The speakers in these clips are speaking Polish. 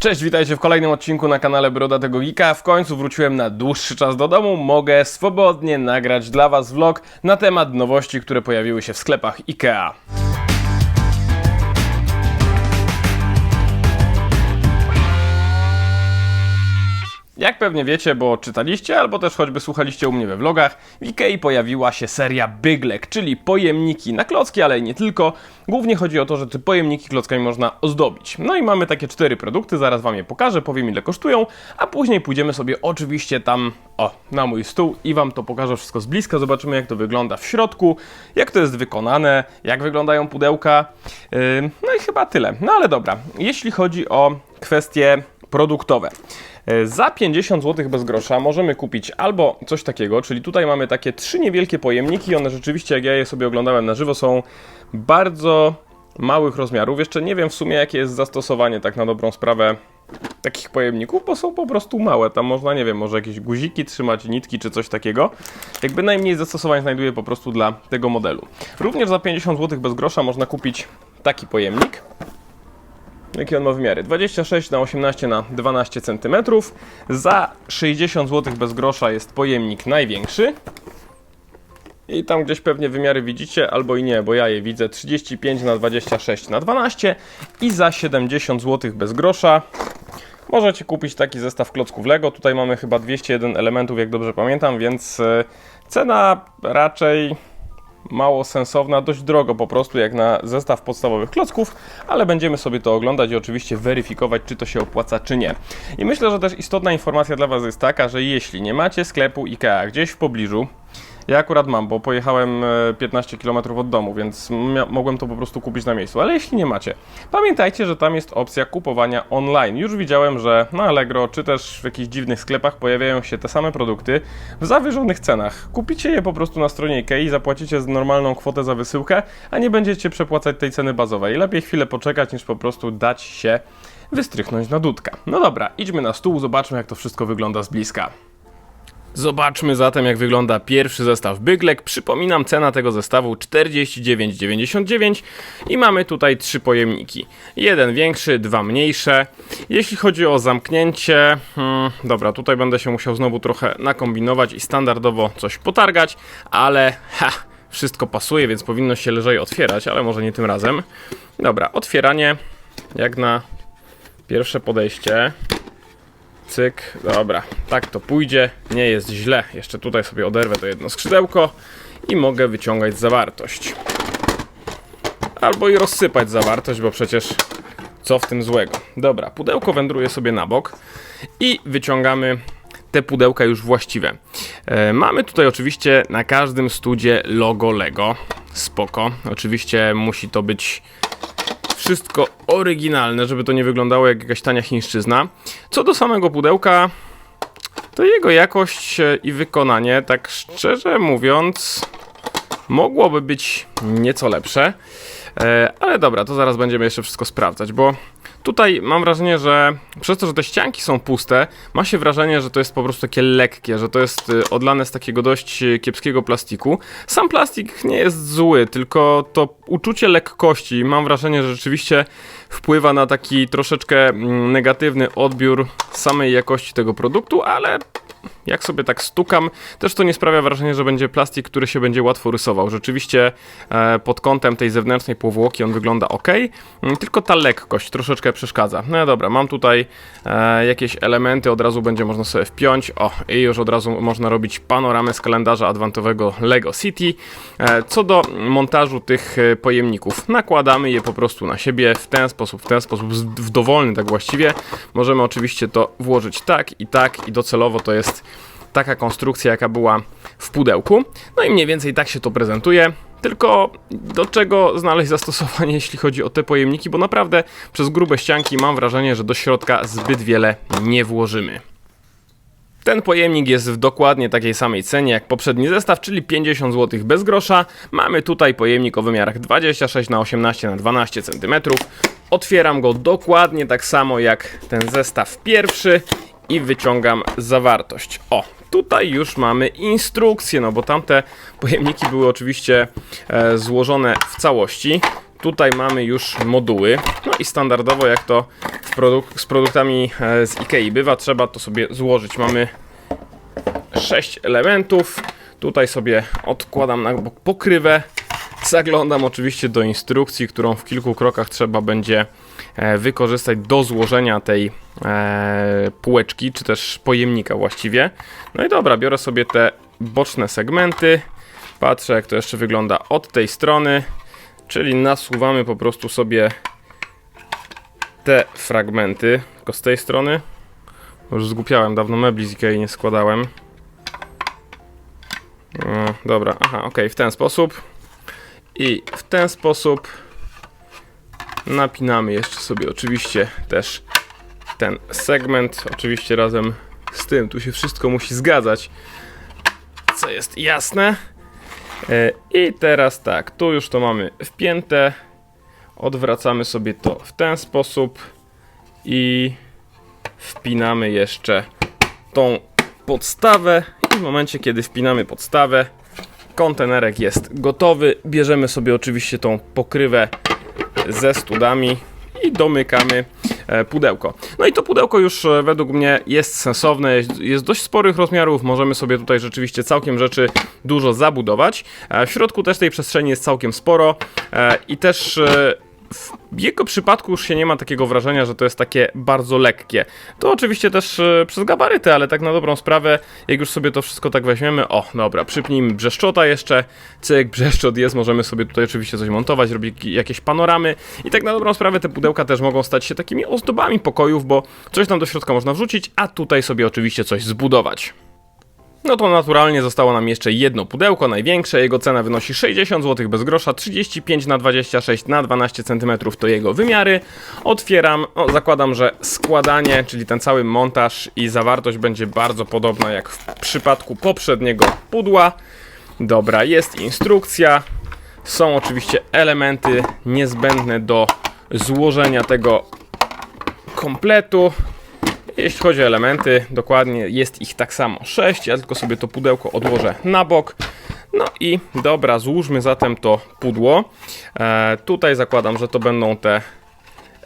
Cześć, witajcie w kolejnym odcinku na kanale Brodatego Geeka. W końcu wróciłem na dłuższy czas do domu. Mogę swobodnie nagrać dla Was vlog na temat nowości, które pojawiły się w sklepach IKEA. Jak pewnie wiecie, bo czytaliście, albo też choćby słuchaliście u mnie we vlogach, w Ikei pojawiła się seria Big Leg, czyli pojemniki na klocki, ale nie tylko. Głównie chodzi o to, że te pojemniki klockami można ozdobić. No i mamy takie cztery produkty, zaraz wam je pokażę, powiem ile kosztują, a później pójdziemy sobie oczywiście tam, o, na mój stół i wam to pokażę wszystko z bliska, zobaczymy jak to wygląda w środku, jak to jest wykonane, jak wyglądają pudełka, yy, no i chyba tyle. No ale dobra, jeśli chodzi o kwestie produktowe. E, Za 50 zł bez grosza możemy kupić albo coś takiego, czyli tutaj mamy takie trzy niewielkie pojemniki, one rzeczywiście, jak ja je sobie oglądałem na żywo, są bardzo małych rozmiarów. Jeszcze nie wiem w sumie, jakie jest zastosowanie tak na dobrą sprawę takich pojemników, bo są po prostu małe. Tam można, nie wiem, może jakieś guziki trzymać, nitki czy coś takiego. Jakby najmniej zastosowań znajduję po prostu dla tego modelu. Również za 50 zł bez grosza można kupić taki pojemnik. Jakie on ma wymiary? 26 na 18 na 12 cm. Za 60 zł bez grosza jest pojemnik największy. I tam gdzieś pewnie wymiary widzicie, albo i nie, bo ja je widzę 35 na 26 na 12 i za 70 zł bez grosza możecie kupić taki zestaw klocków Lego. Tutaj mamy chyba 201 elementów, jak dobrze pamiętam, więc e, cena raczej mało sensowna, dość drogo po prostu jak na zestaw podstawowych klocków, ale będziemy sobie to oglądać i oczywiście weryfikować, czy to się opłaca, czy nie. I myślę, że też istotna informacja dla Was jest taka, że jeśli nie macie sklepu IKEA gdzieś w pobliżu, ja akurat mam, bo pojechałem e, 15 km od domu, więc mogłem to po prostu kupić na miejscu. Ale jeśli nie macie, pamiętajcie, że tam jest opcja kupowania online. Już widziałem, że na Allegro czy też w jakichś dziwnych sklepach pojawiają się te same produkty w zawyżonych cenach. Kupicie je po prostu na stronie IKEA, zapłacicie z normalną kwotę za wysyłkę, a nie będziecie przepłacać tej ceny bazowej. Lepiej chwilę poczekać, niż po prostu dać się wystrychnąć na dudka. No dobra, idźmy na stół, zobaczmy jak to wszystko wygląda z bliska. Zobaczmy zatem, jak wygląda pierwszy zestaw Byglek. Przypominam, cena tego zestawu 49,99 i mamy tutaj trzy pojemniki. Jeden większy, dwa mniejsze. Jeśli chodzi o zamknięcie, hmm, dobra, tutaj będę się musiał znowu trochę nakombinować i standardowo coś potargać, ale ha, wszystko pasuje, więc powinno się lżej otwierać, ale może nie tym razem. Dobra, otwieranie jak na pierwsze podejście. Cyk, dobra, tak to pójdzie, nie jest źle. Jeszcze tutaj sobie oderwę to jedno skrzydełko i mogę wyciągać zawartość. Albo i rozsypać zawartość, bo przecież co w tym złego. Dobra, pudełko wędruje sobie na bok i wyciągamy te pudełka już właściwe. E, mamy tutaj oczywiście na każdym studzie logo Lego. Spoko. Oczywiście musi to być wszystko oryginalne, żeby to nie wyglądało jak jakaś tania chińszczyzna. Co do samego pudełka, to jego jakość i wykonanie, tak szczerze mówiąc, mogłoby być nieco lepsze. E, Ale dobra, to zaraz będziemy jeszcze wszystko sprawdzać, bo tutaj mam wrażenie, że przez to, że te ścianki są puste, ma się wrażenie, że to jest po prostu takie lekkie, że to jest y, odlane z takiego dość y, kiepskiego plastiku. Sam plastik nie jest zły, tylko to uczucie lekkości, mam wrażenie, że rzeczywiście wpływa na taki troszeczkę mm, negatywny odbiór samej jakości tego produktu, ale jak sobie tak stukam, też to nie sprawia wrażenia, że będzie plastik, który się będzie łatwo rysował. Rzeczywiście e, pod kątem tej zewnętrznej powłoki on wygląda ok, mm, tylko ta lekkość troszeczkę przeszkadza. No dobra, mam tutaj e, jakieś elementy, od razu będzie można sobie wpiąć. O, i już od razu można robić panoramę z kalendarza adwentowego Lego City. E, co do montażu tych pojemników, nakładamy je po prostu na siebie w ten sposób, w ten sposób, w dowolny tak właściwie. Możemy oczywiście to włożyć tak i tak i docelowo to jest taka konstrukcja, jaka była w pudełku. No i mniej więcej tak się to prezentuje. Tylko do czego znaleźć zastosowanie, jeśli chodzi o te pojemniki, bo naprawdę przez grube ścianki mam wrażenie, że do środka zbyt wiele nie włożymy. Ten pojemnik jest w dokładnie takiej samej cenie jak poprzedni zestaw, czyli 50 zł bez grosza. Mamy tutaj pojemnik o wymiarach 26 na 18 na 12 cm. Otwieram go dokładnie tak samo jak ten zestaw pierwszy i wyciągam zawartość. O, tutaj już mamy instrukcję, no bo tamte pojemniki były oczywiście e, złożone w całości. tutaj mamy już moduły. No i standardowo, jak to produk- z produktami e, z Ikei bywa, trzeba to sobie złożyć. Mamy 6 elementów. Tutaj sobie odkładam na bok pokrywę. Zaglądam oczywiście do instrukcji, którą w kilku krokach trzeba będzie wykorzystać do złożenia tej e, półeczki, czy też pojemnika właściwie. No i dobra, biorę sobie te boczne segmenty. Patrzę, jak to jeszcze wygląda od tej strony. Czyli nasuwamy po prostu sobie te fragmenty, tylko z tej strony. Już zgłupiałem, dawno mebli z Ikei nie składałem. No, dobra, aha, ok, w ten sposób. I w ten sposób napinamy jeszcze sobie oczywiście też ten segment, oczywiście razem z tym, tu się wszystko musi zgadzać, co jest jasne. E, I teraz tak, tu już to mamy wpięte, odwracamy sobie to w ten sposób i wpinamy jeszcze tą podstawę. I w momencie kiedy wpinamy podstawę kontenerek jest gotowy. Bierzemy sobie oczywiście tą pokrywę ze studami i domykamy e, pudełko. No i to pudełko już e, według mnie jest sensowne, jest, dość sporych rozmiarów, możemy sobie tutaj rzeczywiście całkiem rzeczy dużo zabudować. E, W środku też tej przestrzeni jest całkiem sporo i też w jego przypadku już się nie ma takiego wrażenia, że to jest takie bardzo lekkie. To oczywiście też e, przez gabaryty, ale tak na dobrą sprawę, jak już sobie to wszystko tak weźmiemy, o dobra, przypnijmy brzeszczota jeszcze, cyk, brzeszczot jest, możemy sobie tutaj oczywiście coś montować, robić jakieś panoramy i tak na dobrą sprawę te pudełka też mogą stać się takimi ozdobami pokojów, bo coś tam do środka można wrzucić, a tutaj sobie oczywiście coś zbudować. No to naturalnie zostało nam jeszcze jedno pudełko, największe. Jego cena wynosi 60 zł bez grosza, 35 na 26 na 12 cm to jego wymiary. Otwieram, zakładam, że składanie, czyli ten cały montaż i zawartość będzie bardzo podobna jak w przypadku poprzedniego pudła. Dobra, jest instrukcja. Są oczywiście elementy niezbędne do złożenia tego kompletu. Jeśli chodzi o elementy, dokładnie jest ich tak samo 6. Ja tylko sobie to pudełko odłożę na bok. No i dobra, złóżmy zatem to pudło. E, tutaj zakładam, że to będą te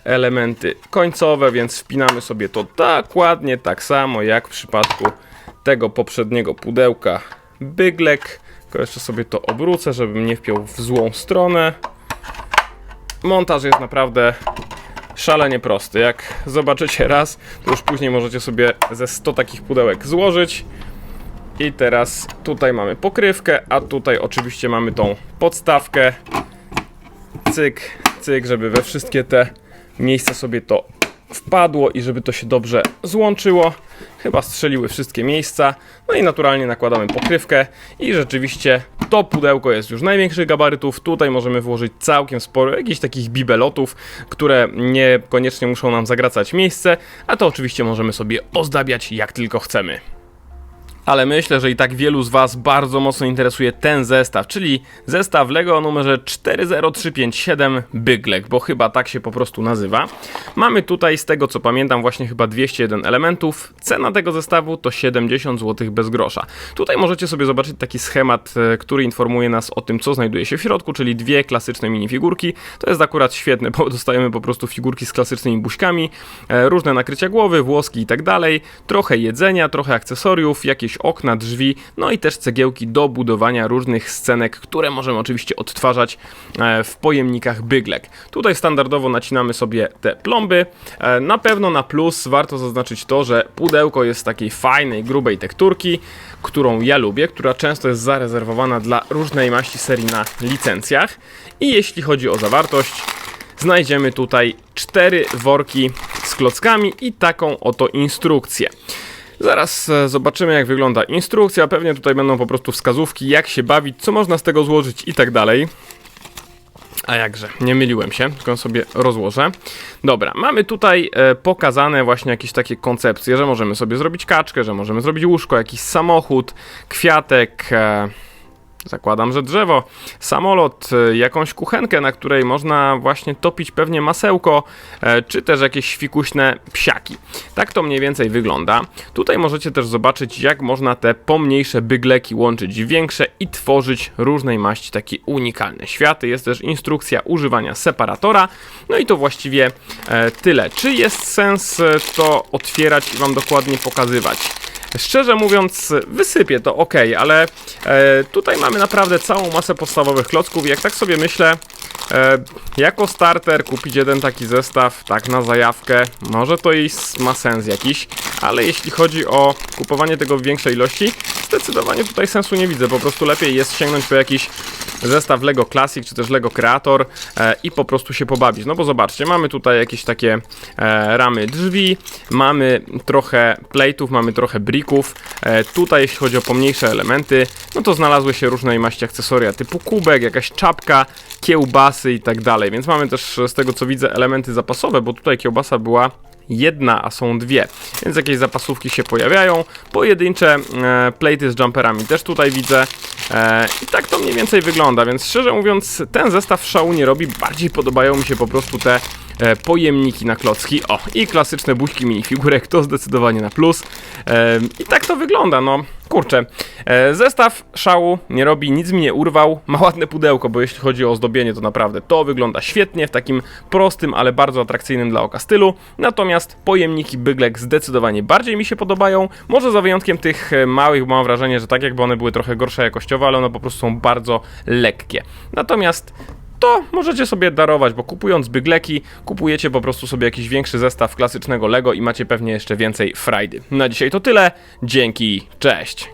elementy końcowe, więc wpinamy sobie to dokładnie tak samo jak w przypadku tego poprzedniego pudełka Byglek. Tylko jeszcze sobie to obrócę, żebym nie wpiął w złą stronę. Montaż jest naprawdę szalenie prosty. Jak zobaczycie raz, to już później możecie sobie ze 100 takich pudełek złożyć. I teraz tutaj mamy pokrywkę, a tutaj oczywiście mamy tą podstawkę. Cyk, cyk, żeby we wszystkie te miejsca sobie to wpadło i żeby to się dobrze złączyło. Chyba strzeliły wszystkie miejsca. No i naturalnie nakładamy pokrywkę i rzeczywiście to pudełko jest już największych gabarytów. Tutaj możemy włożyć całkiem sporo jakichś takich bibelotów, które niekoniecznie muszą nam zagracać miejsce, a to oczywiście możemy sobie ozdabiać jak tylko chcemy. Ale myślę, że i tak wielu z Was bardzo mocno interesuje ten zestaw, czyli zestaw LEGO o numerze 40357 Byglek, bo chyba tak się po prostu nazywa. Mamy tutaj, z tego co pamiętam, właśnie chyba 201 elementów. Cena tego zestawu to 70 zł bez grosza. Tutaj możecie sobie zobaczyć taki schemat, e, który informuje nas o tym, co znajduje się w środku, czyli dwie klasyczne minifigurki. To jest akurat świetne, bo dostajemy po prostu figurki z klasycznymi buźkami, e, różne nakrycia głowy, włoski i tak dalej, trochę jedzenia, trochę akcesoriów, jakieś okna, drzwi, no i też cegiełki do budowania różnych scenek, które możemy oczywiście odtwarzać e, w pojemnikach byglek. Tutaj standardowo nacinamy sobie te plomby. E, Na pewno na plus warto zaznaczyć to, że pudełko jest takiej fajnej, grubej tekturki, którą ja lubię, która często jest zarezerwowana dla różnej maści serii na licencjach. I jeśli chodzi o zawartość, znajdziemy tutaj cztery worki z klockami i taką oto instrukcję. Zaraz e, zobaczymy, jak wygląda instrukcja. Pewnie tutaj będą po prostu wskazówki, jak się bawić, co można z tego złożyć i tak dalej. A jakże, nie myliłem się, tylko sobie rozłożę. Dobra, mamy tutaj e, pokazane właśnie jakieś takie koncepcje, że możemy sobie zrobić kaczkę, że możemy zrobić łóżko, jakiś samochód, kwiatek. E, Zakładam, że drzewo, samolot, e, jakąś kuchenkę, na której można właśnie topić pewnie masełko, e, czy też jakieś świkuśne psiaki. Tak to mniej więcej wygląda. Tutaj możecie też zobaczyć, jak można te pomniejsze bygleki łączyć w większe i tworzyć różnej maści takie unikalne światy. Jest też instrukcja używania separatora. No i to właściwie e, tyle. Czy jest sens to otwierać i Wam dokładnie pokazywać? Szczerze mówiąc, wysypię to ok, ale e, tutaj mamy naprawdę całą masę podstawowych klocków. i Jak tak sobie myślę, e, jako starter kupić jeden taki zestaw, tak na zajawkę, może to i ma sens jakiś, ale jeśli chodzi o kupowanie tego w większej ilości, zdecydowanie tutaj sensu nie widzę. Po prostu lepiej jest sięgnąć po jakiś zestaw Lego Classic czy też Lego Creator e, i po prostu się pobawić. No bo zobaczcie, mamy tutaj jakieś takie e, ramy drzwi, mamy trochę plate'ów, mamy trochę brików. E, tutaj jeśli chodzi o pomniejsze elementy, no to znalazły się różnej maści akcesoria typu kubek, jakaś czapka, kiełbasy i tak dalej. Więc mamy też z tego co widzę elementy zapasowe, bo tutaj kiełbasa była jedna, a są dwie, więc jakieś zapasówki się pojawiają. Pojedyncze e, platy z jumperami też tutaj widzę. E, I tak to mniej więcej wygląda, więc szczerze mówiąc, ten zestaw szału nie robi. Bardziej podobają mi się po prostu te e, pojemniki na klocki. O, i klasyczne buźki minifigurek, to zdecydowanie na plus. E, I tak to wygląda, no. Kurczę, e, zestaw szału nie robi, nic mi nie urwał. Ma ładne pudełko, bo jeśli chodzi o ozdobienie, to naprawdę to wygląda świetnie w takim prostym, ale bardzo atrakcyjnym dla oka stylu. Natomiast pojemniki Byglek zdecydowanie bardziej mi się podobają. Może za wyjątkiem tych e, małych, bo mam wrażenie, że tak jakby one były trochę gorsze jakościowo, ale one po prostu są bardzo lekkie. Natomiast to możecie sobie darować, bo kupując bygleki, kupujecie po prostu sobie jakiś większy zestaw klasycznego Lego i macie pewnie jeszcze więcej frajdy. Na dzisiaj to tyle. Dzięki, cześć!